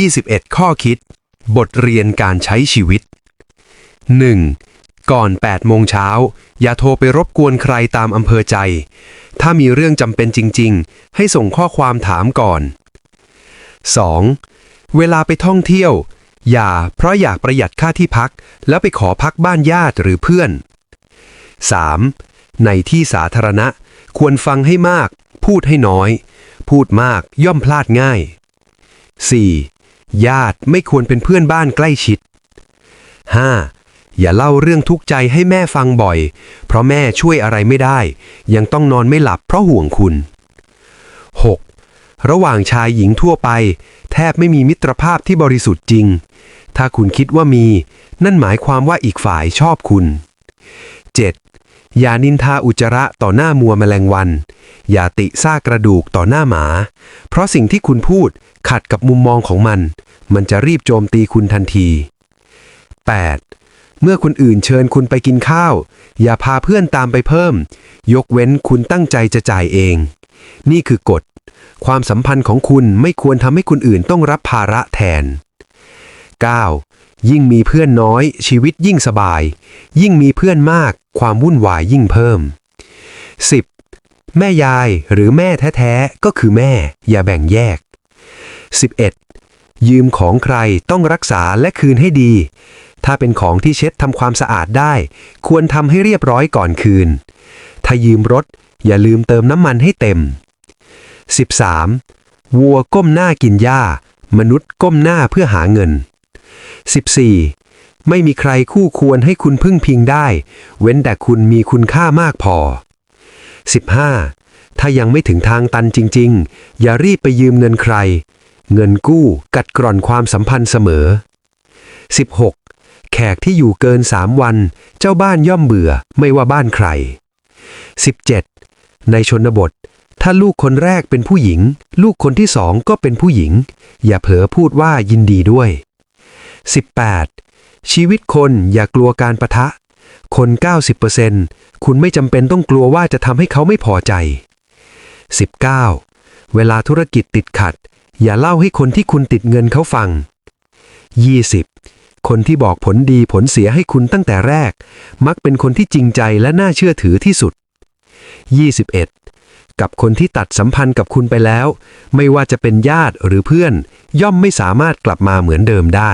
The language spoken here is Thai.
21 ข้อคิด บทเรียนการใช้ชีวิต 1. ก่อน 8 โมงเช้า อย่าโทรไปรบกวนใครตามอำเภอใจ ถ้ามีเรื่องจำเป็นจริง ๆ ให้ส่งข้อความถามก่อน 2. เวลาไปท่องเที่ยว อย่าเพราะอยากประหยัดค่าที่พัก แล้วไปขอพักบ้านญาติหรือเพื่อน 3. ในที่สาธารณะ ควรฟังให้มาก พูดให้น้อย พูดมากย่อมพลาดง่าย 4. ญาติไม่ควรเป็นเพื่อนบ้านใกล้ชิด 5. อย่าเล่าเรื่องทุกข์ใจให้แม่ฟังบ่อย เพราะแม่ช่วยอะไรไม่ได้ ยังต้องนอนไม่หลับเพราะห่วงคุณ 6. ระหว่างชายหญิงทั่วไป แทบไม่มีมิตรภาพที่บริสุทธิ์จริง ถ้าคุณคิดว่ามี นั่นหมายความว่าอีกฝ่ายชอบคุณ 7. อย่านินทาอุจจาระต่อหน้ามัวแมลงวัน อย่าติซากกระดูกต่อหน้าหมา เพราะสิ่งที่คุณพูดขัดกับมุมมองของมัน มันจะรีบโจมตีคุณทันที 8. เมื่อคนอื่นเชิญคุณไปกินข้าว อย่าพาเพื่อนตามไปเพิ่ม ยกเว้นคุณตั้งใจจะจ่ายเอง นี่คือกฎ ความสัมพันธ์ของคุณไม่ควรทำให้คนอื่นต้องรับภาระแทน 9. ยิ่งมีเพื่อนน้อย ชีวิตยิ่งสบาย ยิ่งมีเพื่อนมาก ความวุ่นวายยิ่งเพิ่ม 10. แม่ยายหรือแม่แท้ๆก็คือแม่ อย่าแบ่งแยก 11. ยืมของใครต้องรักษาและคืนให้ดี ถ้าเป็นของที่เช็ดทำความสะอาดได้ ควรทำให้เรียบร้อยก่อนคืน ถ้ายืมรถ อย่าลืมเติมน้ำมันให้เต็ม 13. วัวก้มหน้ากินหญ้า มนุษย์ก้มหน้าเพื่อหาเงิน 14. ไม่มีใครคู่ควรให้คุณพึ่งพิงได้ เว้นแต่คุณมีคุณค่ามากพอ 15. ถ้ายังไม่ถึงทางตันจริง ๆ อย่ารีบไปยืมเงินใคร เงินกู้กัดกร่อนความสัมพันธ์เสมอ 16. แขกที่อยู่เกินสามวัน เจ้าบ้านย่อมเบื่อไม่ว่าบ้านใคร 17. ในชนบท ถ้าลูกคนแรกเป็นผู้หญิง ลูกคนที่สองก็เป็นผู้หญิง อย่าเผลอพูดว่ายินดีด้วย 18. ชีวิตคนอย่ากลัวการประทะ คน 90%คุณไม่จำเป็นต้องกลัวว่าจะทำให้เขาไม่พอใจ 19. เวลาธุรกิจติดขัด อย่าเล่าให้คนที่คุณติดเงินเขาฟัง 20. คนที่บอกผลดีผลเสียให้คุณตั้งแต่แรก มักเป็นคนที่จริงใจและน่าเชื่อถือที่สุด 21. กับคนที่ตัดสัมพันธ์กับคุณไปแล้ว ไม่ว่าจะเป็นญาติหรือเพื่อน ย่อมไม่สามารถกลับมาเหมือนเดิมได้